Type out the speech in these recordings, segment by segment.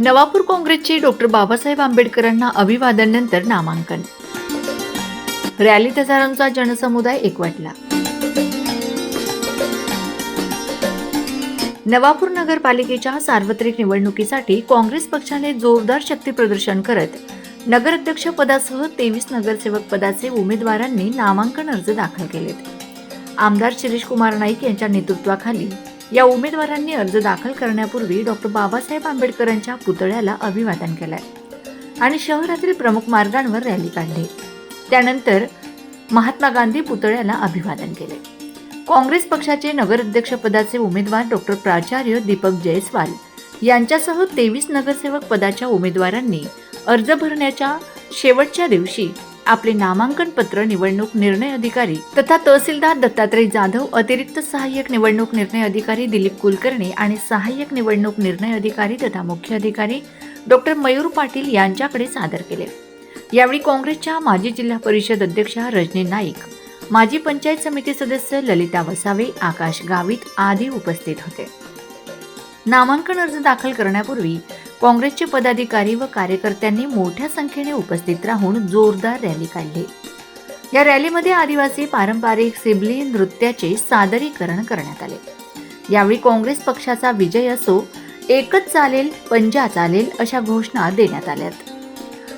नवापूर काँग्रेसचे डॉक्टर बाबासाहेब आंबेडकरांना अभिवादननंतर नामांकन. रॅलीत हजारांचा जनसमुदाय एकवटला. नवापूर नगरपालिकेच्या सार्वत्रिक निवडणुकीसाठी काँग्रेस पक्षाने जोरदार शक्ती प्रदर्शन करत नगराध्यक्ष पदासह तेवीस नगरसेवक पदाचे उमेदवारांनी नामांकन अर्ज दाखल केलेत. आमदार शिरीष कुमार नाईक यांच्या नेतृत्वाखाली या उमेदवारांनी अर्ज दाखल करण्यापूर्वी डॉक्टर बाबासाहेब आंबेडकरांच्या पुतळ्याला अभिवादन केलंय आणि शहरातील प्रमुख मार्गांवर रॅली काढली. त्यानंतर महात्मा गांधी पुतळ्याला अभिवादन केले काँग्रेस पक्षाचे नगराध्यक्षपदाचे उमेदवार डॉक्टर प्राचार्य दीपक जयस्वाल यांच्यासह तेवीस नगरसेवक पदाच्या उमेदवारांनी अर्ज भरण्याच्या शेवटच्या दिवशी आपले नामांकन पत्र निवडणूक निर्णय अधिकारी तथा तहसीलदार दत्तात्रय जाधव अतिरिक्त सहाय्यक निवडणूक निर्णय अधिकारी दिलीप कुलकर्णी आणि सहाय्यक निवडणूक निर्णय अधिकारी तथा मुख्य अधिकारी डॉक्टर मयूर पाटील यांच्याकडे सादर केले. यावेळी काँग्रेसच्या माजी जिल्हा परिषद अध्यक्षा रजनी नाईक माजी पंचायत समिती सदस्य ललिता वसावे आकाश गावित आदी उपस्थित होते. नामांकन अर्ज दाखल करण्यापूर्वी काँग्रेसचे पदाधिकारी व कार्यकर्त्यांनी मोठ्या संख्येने उपस्थित राहून जोरदार रॅली काढली. या रॅलीमध्ये आदिवासी पारंपरिक सिबली नृत्याचे सादरीकरण करण्यात आले. यावेळी काँग्रेस पक्षाचा विजय असो एकच चालेल पंजा चालेल अशा घोषणा देण्यात आल्यात.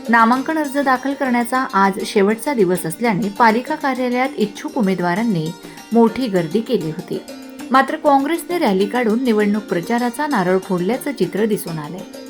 नामांकन अर्ज दाखल करण्याचा आज शेवटचा दिवस असल्याने पालिका कार्यालयात इच्छुक उमेदवारांनी मोठी गर्दी केली होती. मात्र काँग्रेसने रॅली काढून निवडणूक प्रचाराचा नारळ फोडल्याचं चित्र दिसून आलंय.